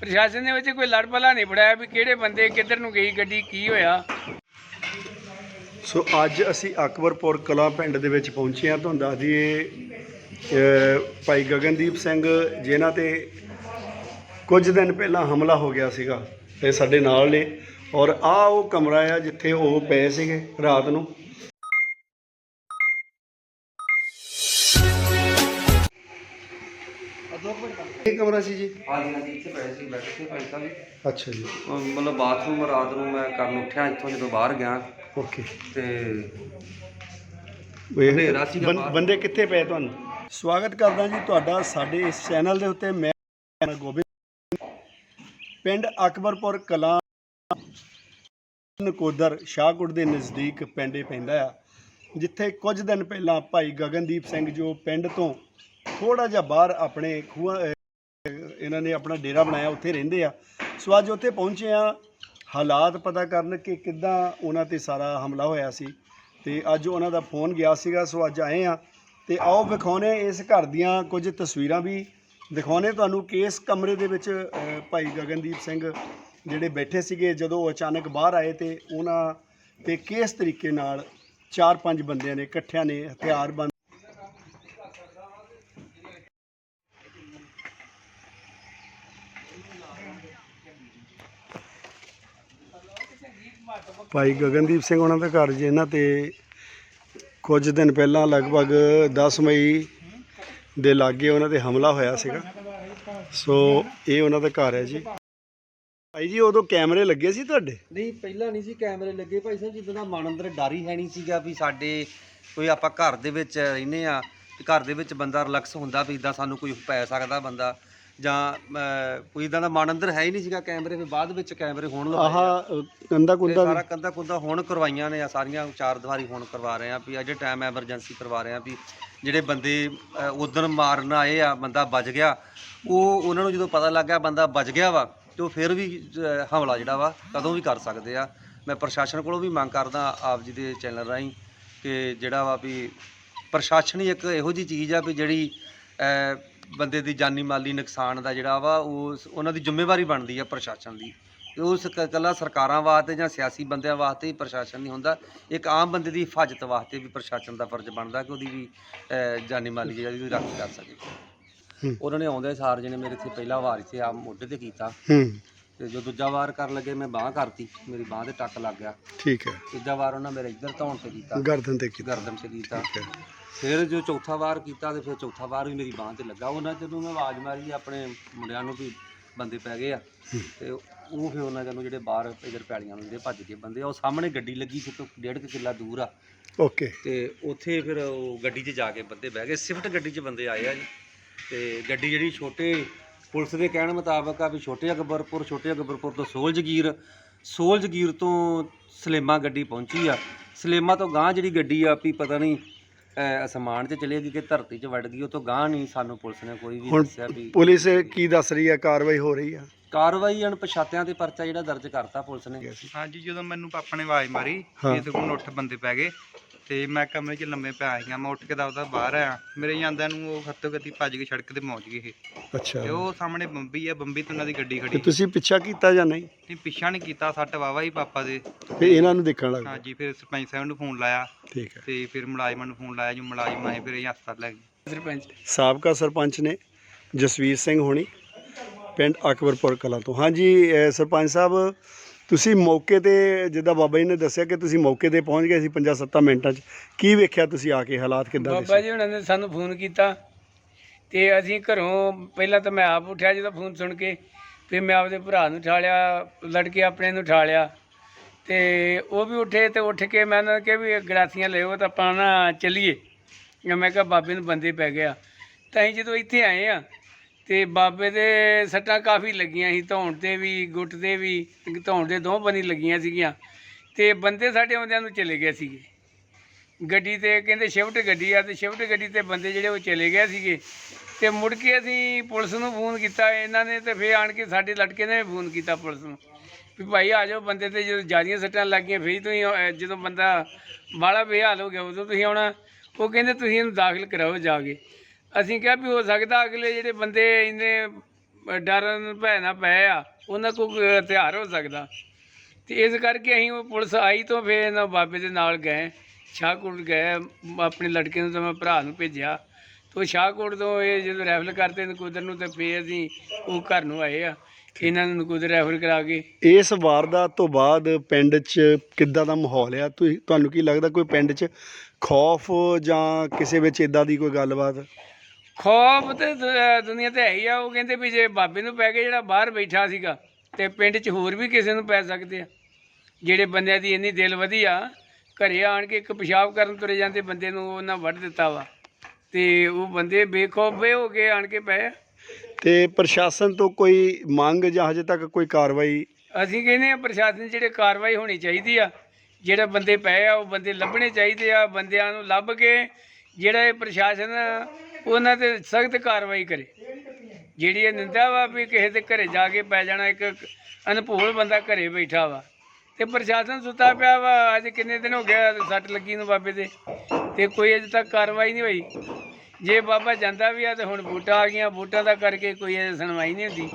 ਪ੍ਰਸ਼ਾਸਨ ਦੇ ਵਿੱਚ ਕੋਈ ਲੜਪਲਾ ਨਹੀਂ ਫੜਾਇਆ ਵੀ ਕਿਹੜੇ ਬੰਦੇ ਕਿੱਧਰ ਨੂੰ ਗਈ ਗੱਡੀ, ਕੀ ਹੋਇਆ। ਸੋ ਅੱਜ ਅਸੀਂ ਅਕਬਰਪੁਰ ਕਲਾਂ ਪਿੰਡ ਦੇ ਵਿੱਚ ਪਹੁੰਚੇ ਹਾਂ। ਤੁਹਾਨੂੰ ਦੱਸ ਦਈਏ ਭਾਈ ਗਗਨਦੀਪ ਸਿੰਘ, ਜਿਨ੍ਹਾਂ ਤੇ ਕੁਝ ਦਿਨ ਪਹਿਲਾਂ ਹਮਲਾ ਹੋ ਗਿਆ ਸੀਗਾ ਤੇ ਸਾਡੇ ਨਾਲ ਨੇ। ਔਰ ਆ ਉਹ ਕਮਰਾ ਆ ਜਿੱਥੇ ਉਹ ਪਏ ਸੀਗੇ ਰਾਤ ਨੂੰ। ਇਹ ਕਮਰਾ ਸੀ ਜੀ ਹਾਂਜੀ ਹਾਂਜੀ ਇੱਥੇ ਪਏ ਸੀ ਬੈਠੇ ਸੀ ਭਾਈ ਸਾਹਿਬ ਜੀ। ਅੱਛਾ ਜੀ। ਮਤਲਬ ਬਾਥਰੂਮ ਰਾਤ ਨੂੰ ਮੈਂ ਕਰਨ ਉੱਠਿਆ ਇੱਥੋਂ ਜਦੋਂ ਬਾਹਰ ਗਿਆ। ਓਕੇ। ਤੇ ਇਹ ਹਨੇਰਾ ਸੀਗਾ ਬੰ- ਬਾਹਰ। ਬੰਦੇ ਕਿੱਥੇ ਪਏ ਤੁਹਾਨੂੰ? ਸਵਾਗਤ ਕਰਦਾ ਜੀ ਤੁਹਾਡਾ ਸਾਡੇ ਇਸ ਚੈਨਲ ਦੇ ਉੱਤੇ। ਮੈਂ ਗੋਬਿੰਦ। ਪਿੰਡ ਅਕਬਰਪੁਰ ਕਲਾਂ ਨਕੋਦਰ ਸ਼ਾਹਕੋਟ ਦੇ ਨਜ਼ਦੀਕ ਪਿੰਡ ਪੈਂਦਾ ਆ ਜਿੱਥੇ ਕੁਝ ਦਿਨ ਪਹਿਲਾਂ ਭਾਈ ਗਗਨਦੀਪ ਸਿੰਘ ਜੋ ਪਿੰਡ ਤੋਂ ਥੋੜਾ ਜਿਹਾ ਬਾਹਰ ਆਪਣੇ ਖੂਹਾਂ ਇਹਨਾਂ ਨੇ ਆਪਣਾ ਡੇਰਾ ਬਣਾਇਆ, ਉੱਥੇ ਰਹਿੰਦੇ ਆ। ਸੋ ਅੱਜ ਉੱਥੇ ਪਹੁੰਚੇ ਆ ਹਾਲਾਤ ਪਤਾ ਕਰਨ ਕਿ ਕਿੱਦਾਂ ਉਹਨਾਂ ਤੇ ਸਾਰਾ ਹਮਲਾ ਹੋਇਆ ਸੀ। ਤੇ ਅੱਜ ਉਹਨਾਂ ਦਾ ਫੋਨ ਗਿਆ ਸੀਗਾ, ਸੋ ਅੱਜ ਆਏ ਆ ਤੇ ਆਓ ਵਿਖਾਉਨੇ ਇਸ ਘਰ ਦੀਆਂ ਕੁਝ ਤਸਵੀਰਾਂ ਵੀ। ਦਿਖਾਉਨੇ ਤੁਹਾਨੂੰ ਕਿ ਕਮਰੇ ਦੇ ਵਿੱਚ ਭਾਈ ਗਗਨਦੀਪ ਸਿੰਘ ਜਿਹੜੇ ਬੈਠੇ ਸੀਗੇ, ਜਦੋਂ ਉਹ ਅਚਾਨਕ ਬਾਹਰ ਆਏ ਤੇ ਉਹਨਾਂ ਤੇ ਕਿਸ ਤਰੀਕੇ ਨਾਲ ਚਾਰ ਪੰਜ ਬੰਦਿਆਂ ਨੇ ਇਕੱਠਿਆਂ ਨੇ ਹਥਿਆਰਬੰਦ ਭਾਈ ਗਗਨਦੀਪ ਸਿੰਘ ਉਹਨਾਂ ਦਾ ਘਰ ਜੇ, ਇਹਨਾਂ ਤੇ ਕੁਝ ਦਿਨ ਪਹਿਲਾਂ ਲਗਭਗ 10 ਮਈ ਦੇ ਲਾਗੇ ਉਹਨਾਂ ਤੇ ਹਮਲਾ ਹੋਇਆ ਸੀਗਾ। ਸੋ ਇਹ ਉਹਨਾਂ ਦਾ ਘਰ ਹੈ ਜੀ। ਭਾਈ ਜੀ, ਉਦੋਂ ਕੈਮਰੇ ਲੱਗੇ ਸੀ ਤੁਹਾਡੇ? ਨਹੀਂ, ਪਹਿਲਾਂ ਨਹੀਂ ਸੀ ਕੈਮਰੇ ਲੱਗੇ ਭਾਈ ਸਾਹਿਬ, ਜਿੱਦਾਂ ਦਾ ਮਨ ਅੰਦਰ ਡਰ ਹੀ ਹੈ ਨਹੀਂ ਸੀਗਾ ਵੀ ਸਾਡੇ ਕੋਈ ਆਪਾਂ ਘਰ ਦੇ ਵਿੱਚ ਰਹਿੰਦੇ ਆ ਘਰ ਦੇ ਵਿੱਚ ਬੰਦਾ ਰਿਲੈਕਸ ਹੁੰਦਾ ਵੀ ਇਦਾਂ ਸਾਨੂੰ ਕੋਈ ਪੈ ਸਕਦਾ ਬੰਦਾ। ਜਾਂ ਕੋਈ ਇਦਾਂ ਦਾ ਮਨ ਅੰਦਰ ਹੈ ਹੀ ਨਹੀਂ ਸੀਗਾ ਕੈਮਰੇ ਫਿਰ ਬਾਅਦ ਵਿੱਚ ਕੈਮਰੇ ਹੋਣ ਲੱਗੇ ਆਹ ਕੰਦਾ ਕੁੰਦਾ ਸਾਰਾ ਕੰਦਾ ਕੁੰਦਾ ਹੁਣ ਕਰਵਾਈਆਂ ਨੇ ਆ ਸਾਰੀਆਂ ਚਾਰ ਦੀਵਾਰੀ ਹੁਣ ਕਰਵਾ ਰਹੇ ਆ ਵੀ ਅਜੇ ਟਾਈਮ ਐਮਰਜੈਂਸੀ ਕਰਵਾ ਰਹੇ ਆ ਵੀ ਜਿਹੜੇ ਬੰਦੇ ਉਦੋਂ ਮਾਰਨ ਆਏ ਆ ਬੰਦਾ ਬਚ ਗਿਆ ਉਹ ਉਹਨਾਂ ਨੂੰ ਜਦੋਂ ਪਤਾ ਲੱਗਾ ਬੰਦਾ ਬਚ ਗਿਆ ਵਾ ਤੇ ਉਹ ਫਿਰ ਵੀ ਹਮਲਾ ਜਿਹੜਾ ਵਾ ਕਦੋਂ ਵੀ ਕਰ ਸਕਦੇ ਆ। ਮੈਂ ਪ੍ਰਸ਼ਾਸਨ ਕੋਲੋਂ ਵੀ ਮੰਗ ਕਰਦਾ ਆਪ ਜੀ ਦੇ ਚੈਨਲ ਰਾਹੀਂ ਕਿ ਜਿਹੜਾ ਵਾ ਵੀ ਪ੍ਰਸ਼ਾਸਨ ਹੀ ਇੱਕ ਇਹੋ ਜੀ ਚੀਜ਼ ਆ ਵੀ ਜਿਹੜੀ ਬੰਦੇ ਦੀ ਜਾਨੀ ਮਾਲੀ ਨੁਕਸਾਨ ਦਾ ਜਿਹੜਾ ਵਾ ਉਹ ਉਹਨਾਂ ਦੀ ਜ਼ਿੰਮੇਵਾਰੀ ਬਣਦੀ ਆ ਪ੍ਰਸ਼ਾਸਨ ਦੀ। ਤੇ ਉਸ ਕ- ਇਕੱਲਾ ਸਰਕਾਰਾਂ ਵਾਸਤੇ ਜਾਂ ਸਿਆਸੀ ਬੰਦਿਆਂ ਵਾਸਤੇ ਹੀ ਪ੍ਰਸ਼ਾਸਨ ਨਹੀਂ ਹੁੰਦਾ ਇੱਕ ਆਮ ਬੰਦੇ ਦੀ ਹਿਫਾਜ਼ਤ ਵਾਸਤੇ ਵੀ ਪ੍ਰਸ਼ਾਸਨ ਦਾ ਫਰਜ਼ ਬਣਦਾ ਕਿ ਉਹਦੀ ਵੀ ਜਾਨੀ ਮਾਲੀ ਜਿਹੜੀ ਉਹਦੀ ਰਾਖੀ ਕਰ ਸਕੇ। ਉਹਨਾਂ ਨੇ ਆਉਂਦੇ ਸਾਰ ਜਿਹਨੇ ਮੇਰੇ ਇੱਥੇ ਪਹਿਲਾ ਵਾਰ ਇੱਥੇ ਆ ਮੋਢੇ ਤੇ ਕੀਤਾ। ਤੇ ਜੋ ਦੂਜਾ ਵਾਰ ਕਰਨ ਲੱਗੇ ਮੈਂ ਬਾਹ ਕਰਤੀ ਮੇਰੀ ਬਾਹ ਤੇ ਟੱਕ ਲੱਗ ਗਿਆ। ਠੀਕ ਹੈ। ਤੀਜਾ ਵਾਰ ਉਹਨਾਂ ਮੇਰੇ ਇੱਧਰ ਧੌਣ ਤੇ ਕੀਤਾ। ਗਰਦਨ ਤੇ ਕੀਤਾ। ਗਰਦਨ ਤੇ ਕੀਤਾ। ਠੀਕ ਹੈ। ਫਿਰ ਜੋ ਚੌਥਾ ਵਾਰ ਕੀਤਾ ਤੇ ਫਿਰ ਚੌਥਾ ਵਾਰ ਵੀ ਮੇਰੀ ਬਾਹ ਤੇ ਲੱਗਾ ਉਹਨਾਂ ਜਦੋਂ ਮੈਂ ਆਵਾਜ਼ ਮਾਰੀ ਆਪਣੇ ਮੁੰਡਿਆਂ ਨੂੰ ਵੀ ਬੰਦੇ ਪੈ ਗਏ ਆ ਤੇ ਉਹ ਫਿਰ ਉਹਨਾਂ ਜਦੋਂ ਜਿਹੜੇ ਬਾਹਰ ਇਧਰ ਪੈਲੀਆਂ ਨੂੰ ਜਿਹੜੇ ਭੱਜ ਗਏ ਬੰਦੇ ਆ ਉਹ ਸਾਹਮਣੇ ਗੱਡੀ ਲੱਗੀ ਸੀ ਤੋਂ ਡੇਢ ਕੁ ਕਿੱਲਾ ਦੂਰ ਆ। ਓਕੇ। ਤੇ ਉੱਥੇ ਫਿਰ ਉਹ ਗੱਡੀ 'ਚ ਜਾ ਕੇ ਬੰਦੇ ਬਹਿ ਗਏ ਸਿਫਟ ਗੱਡੀ 'ਚ ਬੰਦੇ ਆਏ ਆ ਜੀ। ਤੇ ਗੱਡੀ ਜਿਹੜੀ ਛੋਟੇ ਪੁਲਿਸ ਦੇ ਕਹਿਣ ਮੁਤਾਬਕ ਆ ਵੀ ਛੋਟੇ ਅਕਬਰਪੁਰ ਛੋਟੇ ਅਕਬਰਪੁਰ ਤੋਂ ਸੋਲਜਗੀਰ ਸੋਲਜਗੀਰ ਤੋਂ ਸਲੇਮਾ ਗੱਡੀ ਪਹੁੰਚੀ ਆ। ਸਲੇਮਾ ਤੋਂ ਗਾਂ ਜਿਹੜੀ ਗੱਡੀ ਆ ਵੀ ਪਤਾ ਨਹੀਂ ਅਹ, ਅਸਮਾਨ 'ਚ ਚਲੇਗੀ ਕਿ ਧਰਤੀ 'ਚ ਵੜ ਗਈ ਉਹ ਤੋਂ ਗਾਂ ਨਹੀਂ ਸਾਨੂੰ ਪੁਲਿਸ ਨੇ ਕੋਈ ਵੀ ਹੁਣ ਦੱਸਿਆ ਵੀ ਪੁਲਿਸ ਕੀ ਦੱਸ ਰਹੀ ਹੈ ਕਾਰਵਾਈ ਹੋ ਰਹੀ ਆ ਕਾਰਵਾਈ ਅਣਪਛਾਤਿਆਂ ਤੇ ਪਰਚਾ ਜਿਹੜਾ ਦਰਜ ਕਰਤਾ ਪੁਲਿਸ ਨੇ। ਹਾਂਜੀ ਜਦੋਂ ਮੈਨੂੰ ਪਾਪਾ ਨੇ ਆਵਾਜ਼ ਮਾਰੀ ਹਾਂ। ਇਹ ਕੋਲ ਉੱਠ ਬੰਦੇ ਪੈ ਗਏ। ਤੇ ਮੈਂ ਕਮਰੇ 'ਚ ਲੰਮੇ ਪਿਆ ਸੀਗਾ ਮੈਂ ਉੱਠ ਕੇ ਦਵਦਾ ਬਾਹਰ ਆਇਆ। ਮੇਰੇ ਜਾਂਦਿਆਂ ਨੂੰ ਉਹ ਖੱਤੋ ਖੱਤੀ ਭੱਜ ਕੇ ਸੜਕ ਤੇ ਪਹੁੰਚ ਗਏ ਇਹ। ਅੱਛਾ। ਤੇ ਉਹ ਸਾਹਮਣੇ ਬੰਬੀ ਆ ਬੰਬੀ ਤੋਂ ਉਹਨਾਂ ਦੀ ਗੱਡੀ ਤੇ ਖੜੀ ਤੁਸੀਂ ਪਿੱਛਾ ਕੀਤਾ ਜਾਂ ਨਹੀਂ? ਨਹੀਂ ਪਿੱਛਾ ਨਹੀਂ ਕੀਤਾ ਸੱਟ ਵਾਵਾ ਹੀ ਪਾਪਾ ਦੇ। ਵੀ ਇਹਨਾਂ ਨੂੰ ਦੇਖਣ ਲੱਗ ਪਏ। ਹਾਂਜੀ ਫਿਰ ਸਰਪੰਚ ਸਾਹਿਬ ਨੂੰ ਫੋਨ ਲਾਇਆ। ਠੀਕ ਹੈ। ਤੇ ਫਿਰ ਮੁਲਾਜ਼ਮਾਂ ਨੂੰ ਫੋਨ ਲਾਇਆ ਜੋ ਮੁਲਾਜ਼ਮ ਆਏ ਫਿਰ ਇਹ ਹਸਪਤਾਲ ਲੈ ਗਏ। ਸਰਪੰਚ। ਸਾਬਕਾ ਸਰਪੰਚ ਨੇ ਜਸਵੀਰ ਸਿੰਘ ਹੋਣੀ ਪਿੰਡ ਅਕਬਰਪੁਰ ਕਲਾਂ ਤੋਂ। ਹਾਂਜੀ ਅਹ ਸਰਪੰਚ ਸਾਹਿਬ ਤੁਸੀਂ ਮੌਕੇ ਤੇ ਜਿੱਦਾਂ ਬਾਬਾ ਜੀ ਨੇ ਦੱਸਿਆ ਕਿ ਤੁਸੀਂ ਮੌਕੇ ਤੇ ਪਹੁੰਚ ਗਏ ਸੀ 5-7 ਮਿੰਟਾਂ 'ਚ। ਕੀ ਵੇਖਿਆ ਤੁਸੀਂ ਆ ਕੇ ਹਾਲਾਤ ਕਿੱਦਾਂ ਦੇ ਬਾਬਾ ਸੀ? ਜੀ ਉਹਨਾਂ ਨੇ ਸਾਨੂੰ ਫੋਨ ਕੀਤਾ ਤੇ ਅਸੀਂ ਘਰੋਂ ਪਹਿਲਾਂ ਤਾਂ ਮੈਂ ਆਪ ਉੱਠਿਆ ਜਦੋਂ ਫੋਨ ਸੁਣ ਕੇ ਫਿਰ ਮੈਂ ਆਪਦੇ ਭਰਾ ਨੂੰ ਉਠਾ ਲਿਆ ਲੜਕੇ ਆਪਣੇ ਨੂੰ ਉਠਾ ਲਿਆ ਤੇ ਉਹ ਵੀ ਉੱਠੇ ਤੇ ਉੱਠ ਕੇ ਮੈਂ ਉਹਨਾਂ ਨੂੰ ਕਿਹਾ ਵੀ ਗਲਾਸੀਆਂ ਲਿਓ ਤਾਂ ਆਪਾਂ ਨਾ ਚੱਲੀਏ। ਜਾਂ ਮੈਂ ਕਿਹਾ ਬਾਬੇ ਨੂੰ ਬੰਦੇ ਪੈ ਗਿਆ। ਤਾਂ ਅਸੀਂ ਜਦੋਂ ਇੱਥੇ ਆਏ ਆ ਤੇ ਬਾਬੇ ਦੇ ਸੱਟਾਂ ਕਾਫੀ ਲੱਗੀਆਂ ਸੀ, ਧੌਣ ਤੇ ਵੀ, ਗੁੱਟ ਤੇ ਵੀ, ਧੌਣ ਦੇ ਦੋ ਬਣੀ ਲੱਗੀਆਂ ਸੀਗੀਆਂ। ਤੇ ਬੰਦੇ ਸਾਡੇ ਆਉਂਦਿਆਂ ਨੂੰ ਚਲੇ ਗਏ ਸੀਗੇ। ਗੱਡੀ ਤੇ ਕਹਿੰਦੇ ਸ਼ਿਫਟ ਗੱਡੀ ਆ, ਤੇ ਸ਼ਿਫਟ ਗੱਡੀ ਤੇ ਬੰਦੇ ਜਿਹੜੇ ਉਹ ਚਲੇ ਗਏ ਸੀਗੇ। ਤੇ ਮੁੜ ਕੇ ਅਸੀਂ ਪੁਲਿਸ ਨੂੰ ਫੋਨ ਕੀਤਾ, ਇਹਨਾਂ ਨੇ ਤੇ ਫੇਰ ਆਣ ਕੇ ਸਾਡੇ ਲੜਕੇ ਨੇ ਵੀ ਫੋਨ ਕੀਤਾ ਪੁਲਿਸ ਨੂੰ ਵੀ ਭਾਈ ਆ ਜਾਓ ਬੰਦੇ ਤੇ, ਜਦੋਂ ਜਿਆਦੀਆਂ ਸੱਟਾਂ ਲੱਗ ਗਈਆਂ, ਫੇਰ ਤੁਸੀਂ ਜਦੋਂ ਬੰਦਾ ਬਾਲਾ ਬੇਹਾਲ ਹੋ ਗਿਆ, ਉਦੋਂ ਤੁਸੀਂ ਆਉਣਾ। ਉਹ ਕਹਿੰਦੇ ਤੁਸੀਂ ਇਹਨੂੰ ਦਾਖਲ ਕਰਾਓ ਜਾ ਕੇ। ਅਸੀਂ ਕਿਹਾ ਵੀ ਹੋ ਸਕਦਾ ਅਗਲੇ ਜਿਹੜੇ ਬੰਦੇ ਇੰਨੇ ਡਰਨ ਭੈ ਨਾ ਪਏ ਆ, ਉਹਨਾਂ ਕੋਲ ਹਥਿਆਰ ਹੋ ਸਕਦਾ। ਤੇ ਇਸ ਕਰਕੇ ਅਸੀਂ ਉਹ ਪੁਲਿਸ ਆਈ ਤੋਂ ਫਿਰ ਇਹਨਾਂ ਬਾਬੇ ਦੇ ਨਾਲ ਗਏ, ਸ਼ਾਹਕੋਟ ਗਏ ਆਪਣੇ ਲੜਕੇ ਨੂੰ ਤਾਂ ਮੈਂ ਭਰਾ ਨੂੰ ਭੇਜਿਆ। ਤੇ ਉਹ ਸ਼ਾਹਕੋਟ ਤੋਂ ਇਹ ਜਦੋਂ ਰੈਫਲ ਕਰਦੇ ਨਕੂਦਰ ਨੂੰ ਤੇ ਫੇਰ ਅਸੀਂ ਉਹ ਘਰ ਨੂੰ ਆਏ ਆ, ਇਹਨਾਂ ਨੂੰ ਨਕੂਦਰ ਰੈਫਰ ਕਰਾ ਕੇ। ਇਸ ਵਾਰਦਾਤ ਤੋਂ ਬਾਅਦ ਪਿੰਡ 'ਚ ਕਿੱਦਾਂ ਦਾ ਮਾਹੌਲ ਆ? ਤੁਸੀਂ ਤੁਹਾਨੂੰ ਕੀ ਲੱਗਦਾ ਕੋਈ ਪਿੰਡ 'ਚ ਖੌਫ ਜਾਂ ਕਿਸੇ ਵਿੱਚ ਇਦਾਂ ਦੀ ਕੋਈ ਗੱਲਬਾਤ? ਖੌਫ ਤੇ ਦੁ- ਦੁਨੀਆ ਤੇ ਹੈ ਹੀ ਆ। ਉਹ ਕਹਿੰਦੇ ਵੀ ਜੇ ਬਾਬੇ ਨੂੰ ਪੈ ਗਿਆ ਜਿਹੜਾ ਬਾਹਰ ਬੈਠਾ ਸੀਗਾ ਤੇ ਪਿੰਡ 'ਚ ਹੋਰ ਵੀ ਕਿਸੇ ਨੂੰ ਪੈ ਸਕਦੇ ਆ। ਜਿਹੜੇ ਬੰਦਿਆਂ ਦੀ ਇੰਨੀ ਦਿਲ ਵਧੀਆ ਘਰੇ ਆਣ ਕੇ ਇੱਕ ਪਿਸ਼ਾਬ ਕਰਨ ਤੁਰੇ ਜਾਂਦੇ ਬੰਦੇ ਨੂੰ ਉਹਨਾਂ ਵੱਢ ਦਿੱਤਾ ਵਾ। ਤੇ ਉਹ ਬੰਦੇ ਬੇਖੌਫੇ ਹੋ ਕੇ ਆਣ ਕੇ ਪਏ ਆ। ਤੇ ਪ੍ਰਸ਼ਾਸਨ ਤੋਂ ਕੋਈ ਮੰਗ ਜਾਂ ਹਜੇ ਤੱਕ ਕੋਈ ਕਾਰਵਾਈ? ਅਸੀਂ ਕਹਿੰਦੇ ਆ ਪ੍ਰਸ਼ਾਸਨ ਜਿਹੜੇ ਕਾਰਵਾਈ ਹੋਣੀ ਚਾਹੀਦੀ ਆ ਜਿਹੜੇ ਬੰਦੇ ਪਏ ਆ ਉਹ ਬੰਦੇ ਲੱਭਣੇ ਚਾਹੀਦੇ ਆ ਬੰਦਿਆਂ ਨੂੰ ਲੱਭ ਕੇ ਜਿਹੜਾ ਇਹ ਪ੍ਰਸ਼ਾਸਨ ਉਹਨਾਂ ਤੇ ਸਖਤ ਕਾਰਵਾਈ ਕਰੇ। ਜਿਹੜੀ ਇਹ ਨਿੰਦਾ ਵਾ ਵੀ ਕਿਸੇ ਦੇ ਘਰੇ ਜਾ ਕੇ ਪੈ ਜਾਣਾ, ਇੱਕ ਅਨਭੂਲ ਬੰਦਾ ਘਰੇ ਬੈਠਾ ਵਾ। ਤੇ ਪ੍ਰਸ਼ਾਸਨ ਸੁੱਤਾ ਪਿਆ ਵਾ, ਅੱਜ ਕਿੰਨੇ ਦਿਨ ਹੋ ਗਿਆ ਸੱਟ ਲੱਗੀ ਨੂੰ ਬਾਬੇ ਦੇ। ਤੇ ਕੋਈ ਅਜੇ ਤੱਕ ਕਾਰਵਾਈ ਨਹੀਂ ਹੋਈ। ਜੇ ਬਾਬਾ ਜਾਂਦਾ ਵੀ ਆ ਤੇ ਹੁਣ ਵੋਟਾਂ ਆ ਗਈਆਂ, ਵੋਟਾਂ ਦਾ ਕਰਕੇ ਕੋਈ ਅਜੇ ਸੁਣਵਾਈ ਨਹੀਂ ਹੁੰਦੀ।